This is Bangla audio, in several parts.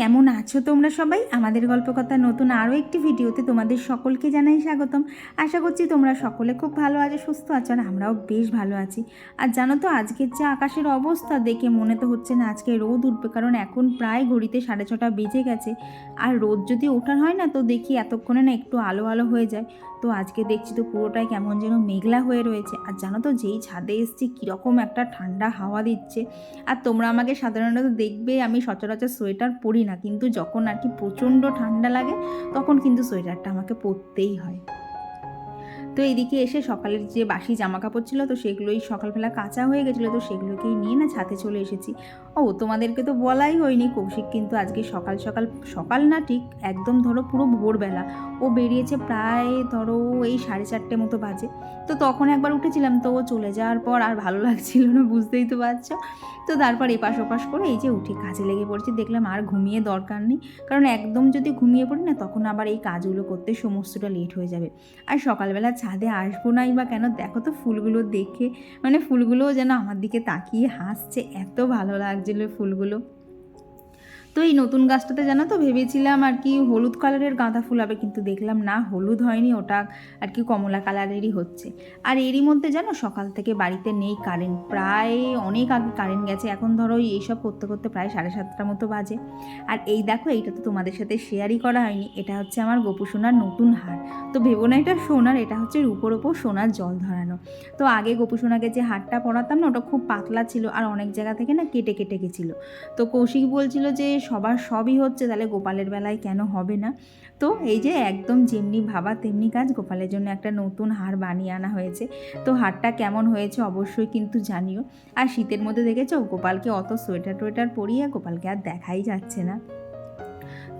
কেমন আছো তোমরা সবাই? আমাদের গল্পকথা নতুন আরও একটি ভিডিওতে তোমাদের সকলকে জানাই স্বাগতম। আশা করছি তোমরা সকলে খুব ভালো আছো, সুস্থ আছো, আর আমরাও বেশ ভালো আছি। আর জানো তো, আজকের যে আকাশের অবস্থা দেখে মনে তো হচ্ছে না আজকে রোদ উঠবে, কারণ এখন প্রায় ঘড়িতে সাড়ে ছটা বেজে গেছে। আর রোদ যদি ওঠার হয় না, তো দেখি এতক্ষণে না একটু আলো আলো হয়ে যায়। তো আজকে দেখছি তো পুরোটাই কেমন যেন মেঘলা হয়ে রয়েছে। আর জানো তো, যেই ছাদে এসছি, কীরকম একটা ঠান্ডা হাওয়া দিচ্ছে। আর তোমরা আমাকে সাধারণত দেখবে, আমি সচরাচর সোয়েটার পরি না। কিন্তু যখন আর কি প্রচণ্ড ঠান্ডা লাগে, তখন কিন্তু সোয়েটারটা আমাকে পরতেই হয়। তো এদিকে এসে সকালের যে বাসি জামা কাপড় ছিল, তো সেগুলোই সকালবেলা কাঁচা হয়ে গেছিল, তো সেগুলোকেই নিয়ে না ছাতে চলে এসেছি। ও, তোমাদেরকে তো বলাই হয়নি কৌশিক, কিন্তু আজকে সকাল সকাল সকাল না ঠিক একদম ধরো পুরো ভোরবেলা। ও বেরিয়েছে প্রায় ধরো এই সাড়ে চারটে মতো বাজে। তো তখন একবার উঠেছিলাম, তো ও চলে যাওয়ার পর আর ভালো লাগছিল না, বুঝতেই তো পারছ। তো তারপর এপাশ ওপাশ করে এই যে উঠে কাজে লেগে পড়ছি, দেখলাম আর ঘুমিয়ে দরকার নেই। কারণ একদম যদি ঘুমিয়ে পড়ি না, তখন আবার এই কাজগুলো করতে সমস্তটা লেট হয়ে যাবে। আর সকালবেলা ছাদে আসব নাই বা কেন, দেখো তো ফুলগুলো দেখে মানে ফুলগুলোও যেন আমার দিকে তাকিয়ে হাসছে, এত ভালো লাগছিল ফুলগুলো তো এই নতুন গাছটাতে জানো তো ভেবেছিলাম আর কি হলুদ কালারের গাঁদা ফুল হবে, কিন্তু দেখলাম না, হলুদ হয়নি, ওটা আর কি কমলা কালারেরই হচ্ছে। আর এরই মধ্যে জানো সকাল থেকে বাড়িতে নেই কারেন্ট প্রায় অনেক আগে কারেন্ট গেছে, এখন ধরো এইসব করতে করতে প্রায় সাড়ে সাতটার মতো বাজে। আর এই দেখো এইটা তো তোমাদের সাথে শেয়ারই করা হয়নি, এটা হচ্ছে আমার গোপু সোনার নতুন হার। তো ভেবো না এটা সোনার, এটা হচ্ছে রূপোর ওপর সোনার জল ধরানো। তো আগে গোপু সোনাকে যে হারটা পরাতাম না, ওটা খুব পাতলা ছিল আর অনেক জায়গা থেকে না কেটে কেটে গেছিল। তো কৌশিক বলছিল যে সবার সবই হচ্ছে, তাহলে গোপালের বেলায় কেন হবে না? তো এই যে একদম যেমনি ভাবা তেমনি কাজ, গোপালের জন্য একটা নতুন হার বানিয়ে আনা হয়েছে। তো হারটা কেমন হয়েছে অবশ্যই কিন্তু জানিও। আর শীতের মধ্যে দেখেছ, গোপালকে অত সোয়েটার টোয়েটার পরিয়ে গোপালকে আর দেখাই যাচ্ছে না।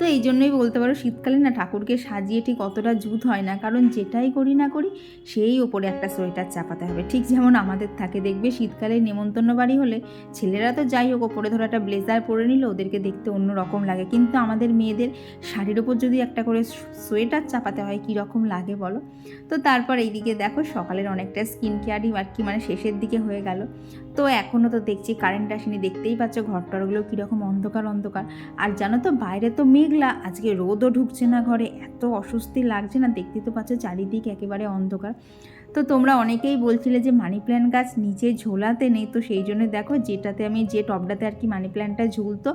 তো এই জন্যই বলতে পারো শীতকালে না ঠাকুরকে সাজিয়ে ঠিক অতটা জুত হয় না। কারণ যেটাই করি না করি, সেই ওপরে একটা সোয়েটার চাপাতে হবে। ঠিক যেমন আমাদের থাকে দেখবে শীতকালে নেমন্তন্ন বাড়ি হলে ছেলেরা তো যাই হোক, ওপরে ধরো একটা ব্লেজার পরে নিলে ওদেরকে দেখতে অন্য রকম লাগে। কিন্তু আমাদের মেয়েদের শাড়ির ওপর যদি একটা করে সোয়েটার চাপাতে হয়, কী রকম লাগে বলো? তো তারপর এইদিকে দেখো সকালের অনেকটা স্কিন কেয়ারই আর কি মানে শেষের দিকে হয়ে গেল। তো এখনও তো দেখছি কারেন্ট আসেনি, দেখতেই পাচ্ছ ঘরটরগুলো কীরকম অন্ধকার অন্ধকার। আর জানো তো বাইরে তো মেঘলা আজকে রোদও ঢুকছে না ঘরে, এত অস্বস্তি লাগছে না, দেখতে তো পাচ্ছ চারিদিক একেবারে অন্ধকার। তো তোমরা অনেকেই বলছিলে যে মানি প্ল্যান্ট গাছ নিচে ঝোলাতে নেই, তো সেই জন্য দেখো যেটাতে আমি, যে টবটাতে আর কি মানি প্ল্যান্টটা ঝুলতো,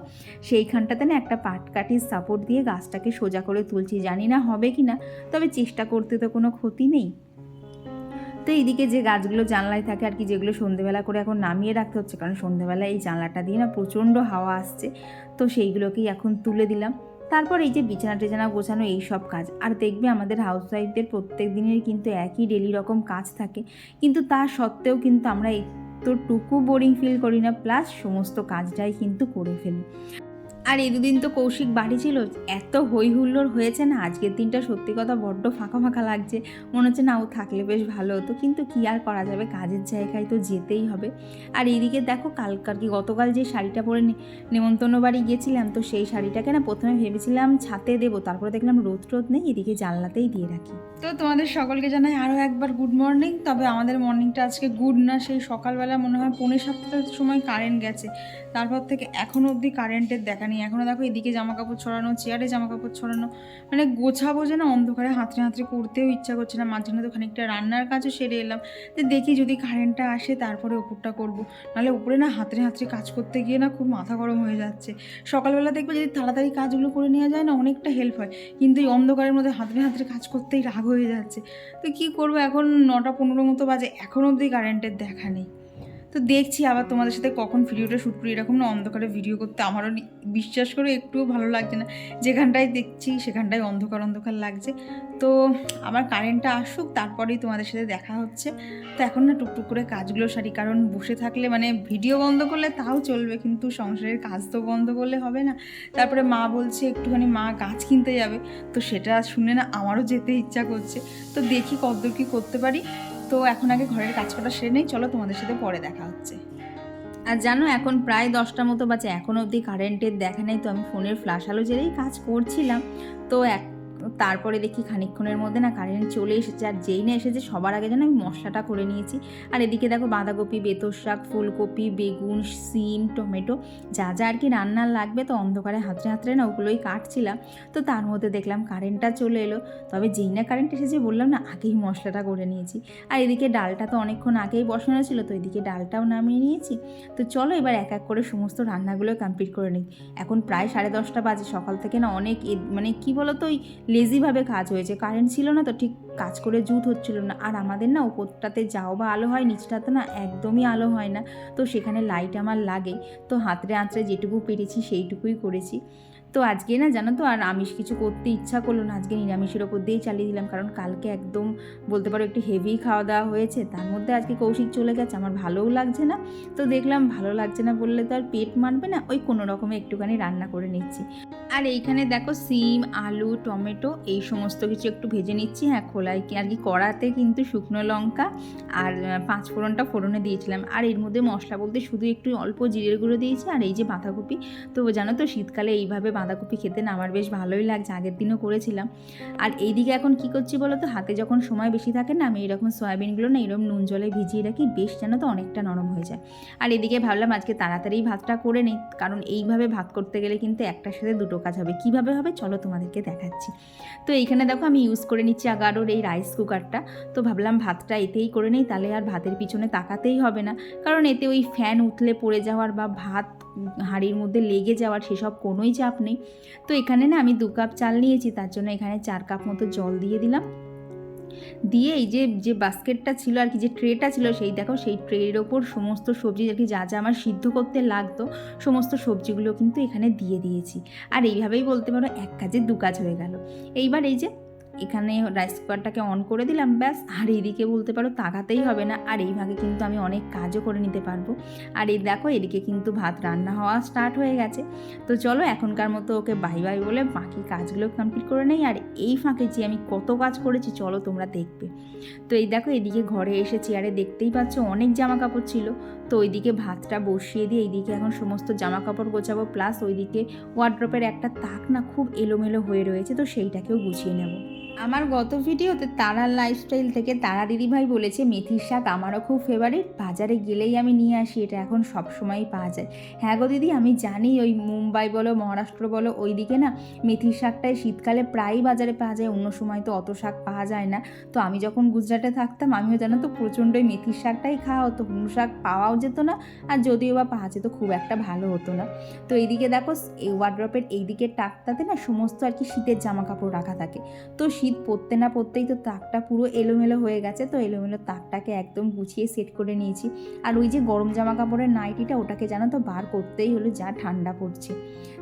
সেইখানটাতে না একটা পাটকাঠির সাপোর্ট দিয়ে গাছটাকে সোজা করে তুলছি। জানি না হবে কি না তবে চেষ্টা করতে তো কোনো ক্ষতি নেই। তো এইদিকে যে গাছগুলো জানলায় থাকে আর কি, যেগুলো সন্ধেবেলা করে এখন নামিয়ে রাখতে হচ্ছে, কারণ সন্ধেবেলা এই জানলাটা দিয়ে না প্রচণ্ড হাওয়া আসছে, তো সেইগুলোকেই এখন তুলে দিলাম। তারপর এই যে বিছানা টিছানা গোছানো এই সব কাজ, আর দেখবে আমাদের হাউস ওয়াইফদের প্রত্যেক দিনের কিন্তু একই ডেলি রকম কাজ থাকে। কিন্তু তা সত্ত্বেও কিন্তু আমরা এতটুকু বোরিং ফিল করি না প্লাস সমস্ত কাজটাই কিন্তু করে ফেলি। আর এই দুদিন তো কৌশিক বাড়ি ছিল, এত হই হুল্লোড় হয়েছে না, আজকের দিনটা সত্যি কথা বড্ড ফাঁকা ফাঁকা লাগছে, মনে হচ্ছে না ও থাকলে বেশ ভালো হতো, কিন্তু কি আর করা যাবে, কাজের জায়গায় তো যেতেই হবে। আর এইদিকে দেখো কালকার কি, গতকাল যে শাড়িটা পরে নেমন্তন্ন বাড়ি গিয়েছিলাম তো সেই শাড়িটাকে না প্রথমে ভেবেছিলাম ছাতে দেবো, তারপরে দেখলাম রোদ রোদ নেই, এদিকে জানলাতেই দিয়ে রাখি। তো তোমাদের সকলকে জানাই আরও একবার গুড মর্নিং তবে আমাদের মর্নিংটা আজকে গুড না, সেই সকালবেলা মনে হয় পৌনে সাতটার সময় কারেন্ট গেছে, তারপর থেকে এখনও অবধি কারেন্টের দেখা নেই এখনও দেখো এদিকে জামা কাপড় ছড়ানো, চেয়ারে জামা কাপড় ছড়ানো মানে গোছাবো যে না অন্ধকারে, হাতড়ে হাতড়ে করতেও ইচ্ছা করছে না। মাঝখানে তো খানিকটা রান্নার কাজও সেরে এলাম। তো দেখি যদি কারেন্টটা আসে, তারপরে ওপরটা করব। নাহলে উপরে না হাতড়ে হাতড়ে কাজ করতে গিয়ে না খুব মাথা গরম হয়ে যাচ্ছে। সকালবেলা দেখবে যদি তাড়াতাড়ি কাজগুলো করে নেওয়া যায় না, অনেকটা হেল্প হয়। কিন্তু এই অন্ধকারের মধ্যে হাতড়ে হাতড়ে কাজ করতেই রাগ হয়ে যাচ্ছে। তো কী করব? এখন নটা পনেরো মতো বাজে। এখন অবধি কারেন্টের দেখা নেই। তো দেখছি আবার তোমাদের সাথে কখন ভিডিওটা শ্যুট করি, এরকম না অন্ধকারে ভিডিও করতে আমারও বিশ্বাস করে একটুও ভালো লাগছে না। যেখানটায় দেখছি সেখানটায় অন্ধকার অন্ধকার লাগছে। তো আমার কারেন্টটা আসুক, তারপরেই তোমাদের সাথে দেখা হচ্ছে। তো এখন না টুকটুক করে কাজগুলো সারি, কারণ বসে থাকলে মানে ভিডিও বন্ধ করলে তাও চলবে, কিন্তু সংসারের কাজ তো বন্ধ করলে হবে না। তারপরে মা বলছে, একটুখানি মা গাছ কিনতে যাবে। তো সেটা শুনে না আমারও যেতে ইচ্ছা করছে। তো দেখি কতদূর কী করতে পারি। তো এখন আগে ঘরের কাজ করা সেরে নেই। চলো তোমাদের সাথে পরে দেখা হচ্ছে। আর জানো, এখন প্রায় দশটা মতো বাজে। এখন অবধি কারেন্টের দেখা নেই, তো আমি ফোনের ফ্ল্যাশ আলো জেরেই কাজ করছিলাম। তো এক তারপরে দেখি খানিকক্ষণের মধ্যে না কারেন্ট চলে এসেছে আর যেই না এসেছে সবার আগে যেন আমি মশলাটা করে নিয়েছি। আর এদিকে দেখো বাঁধাকপি, বেতর শাক, ফুলকপি, বেগুন, সিম, টমেটো যা যা আর কি রান্নার লাগবে তো অন্ধকারে হাতড়ে হাতড়ে না ওগুলোই কাটছিলাম। তো তার মধ্যে দেখলাম কারেন্টটা চলে এলো। তবে যেই না কারেন্ট এসেছে বললাম না আগেই মশলাটা করে নিয়েছি। আর এদিকে ডালটা তো অনেকক্ষণ আগেই বসানো ছিল তো এদিকে ডালটাও নামিয়ে নিয়েছি। তো চলো এবার এক এক করে সমস্ত রান্নাগুলো কমপ্লিট করে নিই। এখন প্রায় সাড়ে দশটা বাজে সকাল থেকে না অনেক মানে কি বলো তো ওই লেজিভাবে কাজ হয়েছে। কারেন্ট ছিল না তো ঠিক কাজ করে জুত হচ্ছিল না। আর আমাদের না উপরটাতে যাও বা আলো হয়, নিচটাতে না একদমই আলো হয় না। তো সেখানে লাইট আমার লাগে তো হাতরে আঁচড়ে যেটুকু পেরেছি সেইটুকুই করেছি। তো আজকে না জানো তো, আর আমিষ কিছু করতে ইচ্ছা করল না। আজকে নিরামিষের ওপর দিয়েই চালিয়ে দিলাম, কারণ কালকে একদম বলতে পারো একটু হেভি খাওয়া দাওয়া হয়েছে। তার মধ্যে আজকে কৌশিক চলে গেছে, আমার ভালোও লাগছে না। তো দেখলাম ভালো লাগছে না বললে তো আর পেট মানবে না, ওই কোনো রকমে একটুখানি রান্না করে নিচ্ছি। আর এইখানে দেখো সিম, আলু, টমেটো, এই সমস্ত কিছু একটু ভেজে নিচ্ছি। হ্যাঁ খোলাই কি, আর কি কড়াতে কিন্তু শুকনো লঙ্কা আর পাঁচ ফোড়নটা ফোড়নে দিয়েছিলাম। আর এর মধ্যে মশলা বলতে শুধু একটু অল্প জিরের গুঁড়ো দিয়েছি, আর এই যে বাঁধাকপি। তো জানো তো, শীতকালে এইভাবে বাঁধাকপি খেতে না আমার বেশ ভালোই লাগছে, আগের দিনও করেছিলাম। আর এইদিকে এখন কি করছি বলো তো? হাতে যখন সময় বেশি থাকে না, আমি এরকম সয়াবিনগুলো না এরকম নুন জলে ভিজিয়ে রাখি, বেশ যেন তো অনেকটা নরম হয়ে যায়। আর এদিকে ভাবলাম আজকে তাড়াতাড়ি ভাতটা করে নিই, কারণ এইভাবে ভাত করতে গেলে কিন্তু একটার সাথে দুটো কাজ হবে। কীভাবে হবে? চলো তোমাদেরকে দেখাচ্ছি। তো এইখানে দেখো আমি ইউজ করে নিচ্ছি আগারোর এই রাইস কুকারটা তো ভাবলাম ভাতটা এতেই করে নিই, তাহলে আর ভাতের পিছনে তাকাতেই হবে না। কারণ এতে ওই ফ্যান উঠলে পড়ে যাওয়ার বা ভাত হাঁড়ির মধ্যে লেগে যাওয়ার সেসব কোনোই চাপ নেই। তো এখানে না আমি দু কাপ চাল নিয়েছি, তার জন্য এখানে চার কাপ মতো জল দিয়ে দিলাম। দিয়ে এই যে যে বাস্কেটটা ছিল আর কি, যে ট্রেটা ছিল সেই দেখো, সেই ট্রের ওপর সমস্ত সবজি আর কি, যা যা আমার সিদ্ধ করতে লাগতো, সমস্ত সবজিগুলো কিন্তু এখানে দিয়ে দিয়েছি। আর এইভাবেই বলতে পারো এক কাজে দু কাজ হয়ে গেল। এইবার এই যে এখানে রাইস কুকারটাকে অন করে দিলাম, ব্যাস। আর এদিকে বলতে পারো তাকাতেই হবে না। আর এই ভাগে কিন্তু আমি অনেক কাজও করে নিতে পারব। আর এই দেখো, এদিকে কিন্তু ভাত রান্না হওয়া স্টার্ট হয়ে গেছে। তো চলো, এখনকার মতো ওকে বাই বাই বলে বাকি কাজগুলো কমপ্লিট করে নেই। আর এই ফাঁকে যে আমি কত কাজ করেছি, চলো তোমরা দেখবে। তো এই দেখো, এদিকে ঘরে এসে চেয়ারে দেখতেই পাচ্ছ অনেক জামা কাপড় ছিল। তো ওইদিকে ভাতটা বসিয়ে দিয়ে এইদিকে এখন সমস্ত জামা কাপড় গোছাবো। প্লাস ওইদিকে ওয়ার্ড্রপের একটা তাক না খুব এলোমেলো হয়ে রয়েছে, তো সেইটাকেও গুছিয়ে নেব। আমার গত ভিডিওতে তারার লাইফস্টাইল থেকে তারা দিদিভাই বলেছে, মেথির শাক আমারও খুব ফেভারিট বাজারে গেলেই আমি নিয়ে আসি, এটা এখন সব সময়ই পাওয়া যায়। হ্যাঁ গো দিদি, আমি জানি ওই মুম্বাই বলো, মহারাষ্ট্র বলো ওই দিকে না মেথির শাকটাই শীতকালে প্রায়ই বাজারে পাওয়া যায়, অন্য সময় তো অত শাক পাওয়া যায় না। তো আমি যখন গুজরাটে থাকতাম, আমিও জানো তো প্রচণ্ডই মেথির শাকটাই খাওয়া হতো হুম শাক পাওয়াও যেত না, আর যদিও বা পাওয়া যেত, খুব একটা ভালো হতো না। তো এইদিকে দেখো, এই ওয়ার্ড্রপের টাকটাতে না সমস্ত আর কি শীতের জামা কাপড় রাখা থাকে। তো শীত পড়তে না পড়তেই তো তাকটা পুরো এলোমেলো হয়ে গেছে, তো এলোমেলো তাকটাকে একদম গুছিয়ে সেট করে নিয়েছি। আর ওই যে গরম জামা কাপড়ের নাইটিটা ওটাকে জানো তো বার করতেই হলো, যা ঠান্ডা পড়ছে।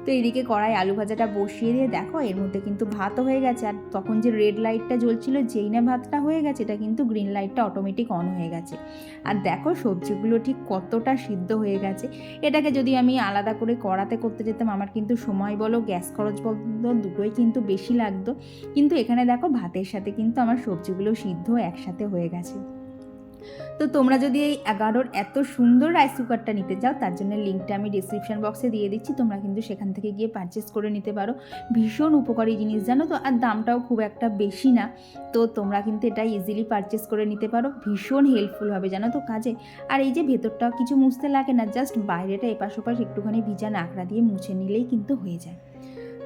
তো এদিকে কড়াই আলু ভাজাটা বসিয়ে দিয়ে দেখো, এর মধ্যে কিন্তু ভাতও হয়ে গেছে। আর তখন যে রেড লাইটটা জ্বলছিল, যেই না ভাতটা হয়ে গেছে, এটা কিন্তু গ্রিন লাইটটা অটোমেটিক অন হয়ে গেছে। আর দেখো সবজিগুলো ঠিক কতটা সিদ্ধ হয়ে গেছে। এটাকে যদি আমি আলাদা করে কড়াতে করতে যেতাম, আমার কিন্তু সময় বলো, গ্যাস খরচ বলো, দুটোই কিন্তু বেশি লাগতো। কিন্তু এখানে দেখো, ভাতের সাথে কিন্তু আমার সবজিগুলো সিদ্ধ একসাথে হয়ে গেছে। তো তোমরা যদি এই এগারোর এত সুন্দর রাইস কুকারটা নিতে চাও তার জন্য লিঙ্কটা আমি ডিসক্রিপশন বক্সে দিয়ে দিচ্ছি, তোমরা কিন্তু সেখান থেকে গিয়ে পারচেস করে নিতে পারো। ভীষণ উপকারী জিনিস, জানো তো? আর দামটাও খুব একটা বেশি না। তো তোমরা কিন্তু এটা ইজিলি পারচেস করে নিতে পারো। ভীষণ হেল্পফুল হবে, জানো তো? কাজে, আর এই যে ভেতরটাও কিছু মুছতে লাগে না জাস্ট বাইরেটা এপাশ ওপাশ একটুখানি ভিজা নাকড়া দিয়ে মুছে নিলেই কিন্তু হয়ে যায়।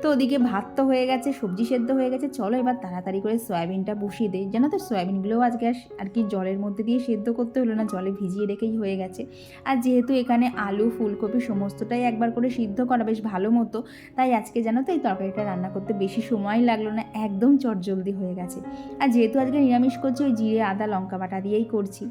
তো ওদিকে ভাত তো হয়ে গেছে, সবজি সেদ্ধ হয়ে গেছে। চলো এবার তাড়াতাড়ি করে সয়াবিনটা বসিয়ে দিই। জানো তো সয়াবিনগুলোও আজকে আর কি জলের মধ্যে দিয়ে সেদ্ধ করতে হলো না, জলে ভিজিয়ে রেখেই হয়ে গেছে। আর যেহেতু এখানে আলু, ফুলকপি সমস্তটাই একবার করে সিদ্ধ করা বেশ ভালো মতো, তাই আজকে জানো তো এই তরকারিটা রান্না করতে বেশি সময় লাগল না, একদম চটজলদি হয়ে গেছে। আর যেহেতু আজকে নিরামিষ করছি, ওই জিরে, আদা, লঙ্কা বাটা দিয়েই করছি।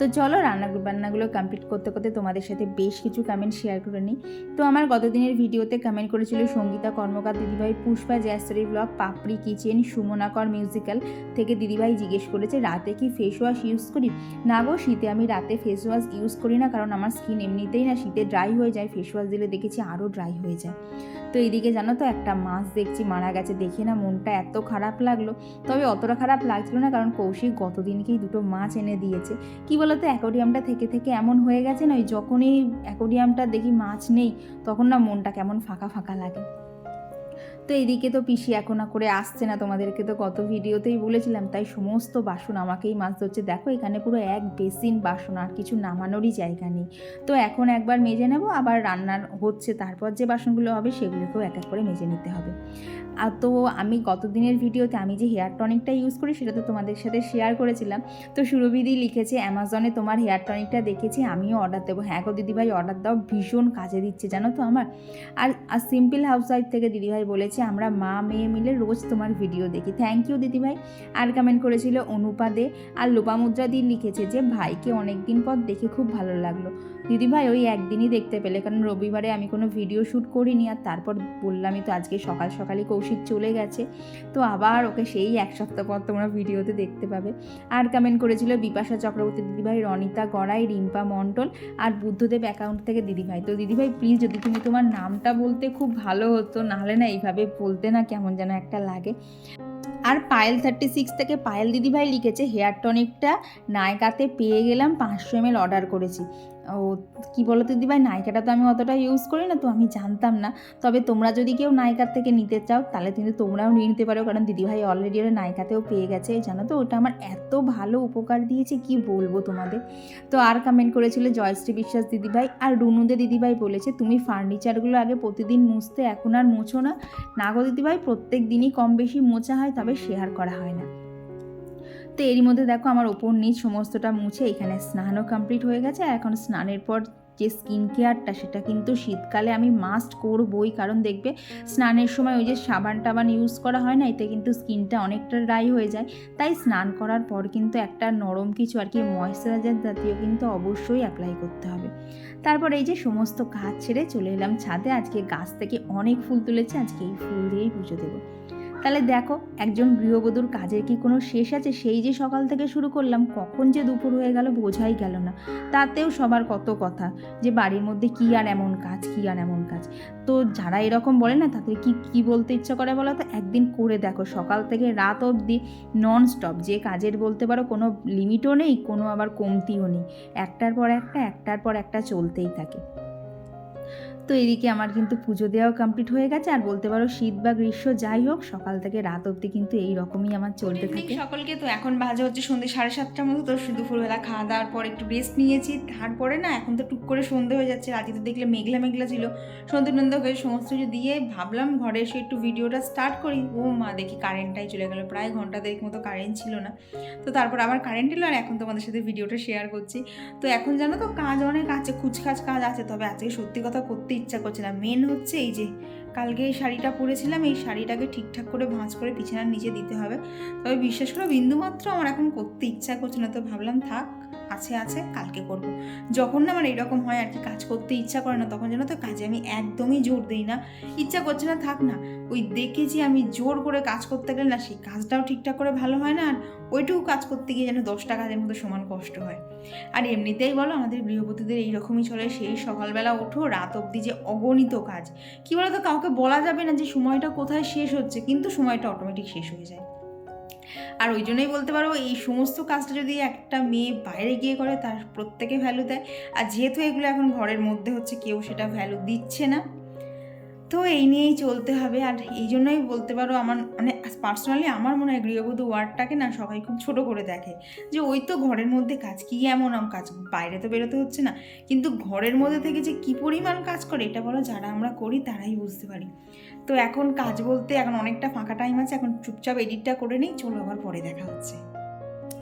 তো চলো রান্না বান্নাগুলো কমপ্লিট করতে করতে তোমাদের সাথে বেশ কিছু কমেন্ট শেয়ার করে নিই। তো আমার গতদিনের ভিডিওতে কমেন্ট করেছিল সঙ্গীতা কর্মকার, দিদিভাই পুষ্পা, জয়স্তরী ব্লগ পাপড়ি কিচেন সুমনাকর মিউজিক্যাল থেকে দিদিভাই জিজ্ঞেস করেছে, রাতে কি ফেস ওয়াশ ইউজ করি? না গো, শীতে আমি রাতে ফেস ওয়াশ ইউজ করি না, কারণ আমার স্কিন এমনিতেই না শীতে ড্রাই হয়ে যায় ফেস ওয়াশ দিলে দেখেছি আরও ড্রাই হয়ে যায়। তো এইদিকে জানো তো একটা মাছ দেখছি মারা গেছে। দেখে না মনটা এত খারাপ লাগল। তবে অতটা খারাপ লাগছিল না কারণ কৌশিক গতদিনকেই দুটো মাছ এনে দিয়েছে। কি বলতো অ্যাকোরিয়ামটা থেকে থেকে এমন হয়ে গেছে না, ওই যখনই অ্যাকোরিয়ামটা দেখি মাছ নেই, তখন না মনটা কেমন ফাঁকা ফাঁকা লাগে। তো এদিকে তো পিসি এখন করে আসছে না। তোমাদেরকে তো কত ভিডিওতেই বলেছিলাম, তাই সমস্ত বাসন আমাকেই মাছ ধরছে। দেখো, এখানে পুরো এক বেসিন বাসন, আর কিছু নামানোরই জায়গা নেই। তো এখন একবার মেজে নেব, আবার রান্নার হচ্ছে। তারপর যে বাসনগুলো হবে, সেগুলোকেও এক এক করে মেজে নিতে হবে। আর তো আমি গত দিনের ভিডিওতে আমি যে হেয়ার টনিকটা ইউজ করি, সেটা তো তোমাদের সাথে শেয়ার করেছিলাম। তো সুরভিদি লিখেছে অ্যামাজনে তোমার হেয়ার টনিকটা দেখেছি, আমিও অর্ডার দেবো। হ্যাঁ গো দিদিভাই অর্ডার দাও, ভীষণ কাজে দিচ্ছে, জানো তো আমার। আর আর সিম্পল হাউস ওয়াইফ থেকে দিদিভাই বলেছে, আমরা মা, মেয়ে মিলে রোজ তোমার ভিডিও দেখি। থ্যাংক ইউ দিদিভাই। আর কমেন্ট করেছিল অনুপা দে আর লোপামুদ্রা দি লিখেছে যে, ভাইকে অনেক দিন পর দেখে খুব ভালো লাগল। দিদিভাই, ওই একদিনই দেখতে পেলে, কারণ রবিবারে আমি কোনো ভিডিও শ্যুট করিনি, আর তারপর বললামই তো আজকে সকাল সকালই কৌশিক চলে গেছে। তো আবার ওকে সেই এক সপ্তাহ পর তোমরা ভিডিওতে দেখতে পাবে। আর কমেন্ট করেছিল বিপাশা চক্রবর্তী দিদিভাই, রনিতা গড়াই, রিম্পা মণ্ডল আর বুদ্ধদেব অ্যাকাউন্ট থেকে দিদিভাই। তো দিদিভাই প্লিজ যদি তুমি তোমার নামটা বলতে খুব ভালো হতো, নাহলে না এইভাবে বলতে না কেমন যেন একটা লাগে। আর পায়েল থার্টি সিক্স থেকে পায়েল দিদিভাই লিখেছে হেয়ার টনিকটা নায়কাতে পেয়ে গেলাম পাঁচশো এম অর্ডার করেছি। ও কী বলো তো দিদিভাই নায়িকাটা তো আমি অতটা ইউজ করি না তো আমি জানতাম না। তবে তোমরা যদি কেউ নায়িকার থেকে নিতে চাও, তাহলে কিন্তু তোমরাও নিয়ে নিতে পারো। কারণ দিদিভাই অলরেডি ওরা নায়িকাতেও পেয়ে গেছে, জানো তো? ওটা আমার এত ভালো উপকার দিয়েছে, কি বলব তোমাদের? তো আর কমেন্ট করেছিল জয়শ্রী বিশ্বাস দিদিভাই আর রুনুদে দিদিভাই বলেছে, তুমি ফার্নিচারগুলো আগে প্রতিদিন মুছতে, এখন আর মোছো না। না গো দিদিভাই প্রত্যেক দিনই কম বেশি মোছা হয়, তবে শেয়ার করা হয় না। তো এরই মধ্যে দেখো আমার ওপর নিচ সমস্তটা মুছে এখানে স্নানও কমপ্লিট হয়ে গেছে। আর এখন স্নানের পর যে স্কিন কেয়ারটা সেটা কিন্তু শীতকালে আমি মাস্ট করবই। কারণ দেখবে স্নানের সময় ওই যে সাবান টাবান ইউজ করা হয় না, এতে কিন্তু স্কিনটা অনেকটা ড্রাই হয়ে যায়। তাই স্নান করার পর কিন্তু একটা নরম কিছু আর কি ময়শ্চারাইজার জাতীয় কিন্তু অবশ্যই অ্যাপ্লাই করতে হবে। তারপর এই যে সমস্ত কাজ ছেড়ে চলে এলাম ছাদে। আজকে গাছ থেকে অনেক ফুল তুলেছে, আজকে এই ফুল দিয়েই পুজো দেবো। তাহলে দেখো, একজন গৃহবধূর কাজের কি কোনো শেষ আছে? সেই যে সকাল থেকে শুরু করলাম, কখন যে দুপুর হয়ে গেল বোঝাই গেল না। তাতেও সবার কত কথা, যে বাড়ির মধ্যে কী আর এমন কাজ, কী আর এমন কাজ। তো যারা এরকম বলে না, তাদের কি কি বলতে ইচ্ছা করে বলো তো? একদিন করে দেখো, সকাল থেকে রাত অবধি নন স্টপ যে কাজের বলতে পারো কোনো লিমিটও নেই, কোনো আবার কমতিও নেই। একটার পর একটা, একটার পর একটা চলতেই থাকে। তো এদিকে আমার কিন্তু পুজো দেওয়াও কমপ্লিট হয়ে গেছে। আর বলতে পারো শীত বা গ্রীষ্ম যাই হোক সকাল থেকে রাত অবধি কিন্তু এই রকমই আমার চলতে থাকে। সকলকে। তো এখন বাজে হচ্ছে সন্ধ্যে সাড়ে সাতটার মতো তো দুপুরবেলা খাওয়া দাওয়ার পর একটু রেস্ট নিয়েছি। তারপরে না এখন তো টুক করে সন্ধে হয়ে যাচ্ছে। রাতে তো দেখলে মেঘলা মেঘলা ছিল। সন্ধে টন্ধে হয়ে সমস্ত কিছু দিয়ে ভাবলাম ঘরে এসে একটু ভিডিওটা স্টার্ট করি। ও মা দেখি কারেন্টটাই চলে গেল। প্রায় ঘণ্টা দেড়েক মতো কারেন্ট ছিল না। তো তারপর আবার কারেন্ট এলো আর এখন তোমাদের সাথে ভিডিওটা শেয়ার করছি। তো এখন জানো তো কাজ অনেক আছে খুচখাচ কাজ আছে। তবে আজকে সত্যি কথা করতে ইচ্ছা করছে না। মেন হচ্ছে এই যে কালকে এই শাড়িটা পরেছিলাম, এই শাড়িটাকে ঠিকঠাক করে ভাঁজ করে বিছানার নিচে দিতে হবে। তবে বিশ্বাস করো, বিন্দুমাত্র আমার এখন করতে ইচ্ছা করছে না, তো ভাবলাম থাক। আছে আছে, কালকে করব। যখন না আমার এরকম হয় আর কি, কাজ করতে ইচ্ছা করে না, তখন যেন তো কাজে আমি একদমই জোর দিই না। ইচ্ছা করছে না থাক না, ওই দেখেছি আমি জোর করে কাজ করতে গেলে না, সেই কাজটাও ঠিকঠাক করে ভালো হয় না, আর ওইটুকু কাজ করতে গিয়ে যেন দশটা কাজের মতো সমান কষ্ট হয়। আর এমনিতেই বলো আমাদের গৃহপতিদের এইরকমই চলে, সেই সকালবেলা ওঠো, রাত অবধি যে অগণিত কাজ। কী বলো তো কাউকে বলা যাবে না যে সময়টা কোথায় শেষ হচ্ছে, কিন্তু সময়টা অটোমেটিক শেষ হয়ে যায়। আর ওই জন্যই বলতে পারো, এই সমস্ত কাজটা যদি একটা মেয়ে বাইরে গিয়ে করে, তার প্রত্যেকে ভ্যালু দেয়। আর যেহেতু এগুলো এখন ঘরের মধ্যে হচ্ছে, কেউ সেটা ভ্যালু দিচ্ছে না। তো এই নিয়েই চলতে হবে। আর এই জন্যই বলতে পারো আমার মানে পার্সোনালি আমার মনে হয় গৃহবধূ ওয়ার্ডটাকে না সবাই খুব ছোট করে দেখে। যে ওই তো ঘরের মধ্যে কাজ, কী এমন কাজ? বাইরে তো বেরোতে হচ্ছে না। কিন্তু ঘরের মধ্যে থেকে যে কী পরিমাণ কাজ করে, এটা বলো যারা আমরা করি তারাই বুঝতে পারি। তো এখন কাজ বলতে এখন অনেকটা ফাঁকা টাইম আছে, এখন চুপচাপ এডিটটা করে নিই, চলো আবার পরে দেখা হচ্ছে।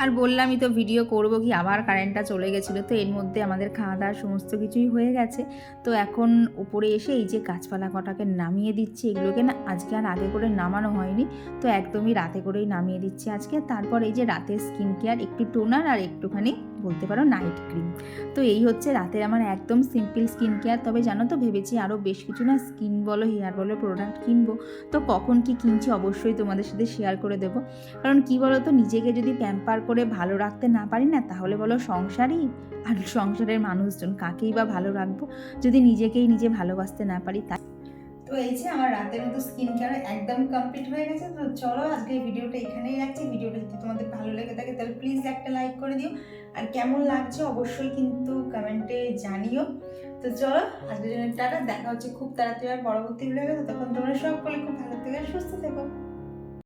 আর বললামই তো ভিডিও করব কি, আবার কারেন্টটা চলে গেছিল, তো এর মধ্যে আমাদের খাওয়া দাওয়া সমস্ত কিছুই হয়ে গেছে। তো এখন উপরে এসে এই যে গাছপালা কটাকে নামিয়ে দিচ্ছি, এগুলোকে না আজকে আর আগে করে নামানো হয়নি, তো একদমই রাতে করেই নামিয়ে দিচ্ছি আজকে। তারপর এই যে রাতের স্কিন কেয়ার একটু টোনার আর একটুখানি বলতে পারো নাইট ক্রিম তো এই হচ্ছে রাতের আমার একদম সিম্পল স্কিন কেয়ার তবে জানো তো ভেবেছি আরও বেশ কিছু না স্কিন বলো হেয়ার বলো প্রোডাক্ট কিনবো। তো কখন কি কিনছি অবশ্যই তোমাদের সাথে শেয়ার করে দেবো। কারণ কি বলো তো নিজেকে যদি প্যাম্পার করে ভালো রাখতে না পারি না, তাহলে বলো সংসারই আর সংসারের মানুষজন, কাকেই বা ভালো রাখব? যদি নিজেকেই নিজে ভালোবাসতে না পারি, তাই। তো এই যে আমার রাতের মতো স্কিন কেয়ার একদম কমপ্লিট হয়ে গেছে, তো চলো আজকে ভিডিওটা এখানেই রাখছি। ভিডিওটা যদি তোমাদের ভালো লেগে থাকে, তাহলে প্লিজ একটা লাইক করে দিও। আর কেমন লাগছে অবশ্যই কিন্তু কমেন্টে জানিও। তো চলো, আজকের জন্য টাটা, দেখা হচ্ছে খুব তাড়াতাড়ি আর পরবর্তী ভিডিও তখন তোমরা সকলে খুব ভালো থেকে, সুস্থ থেকো।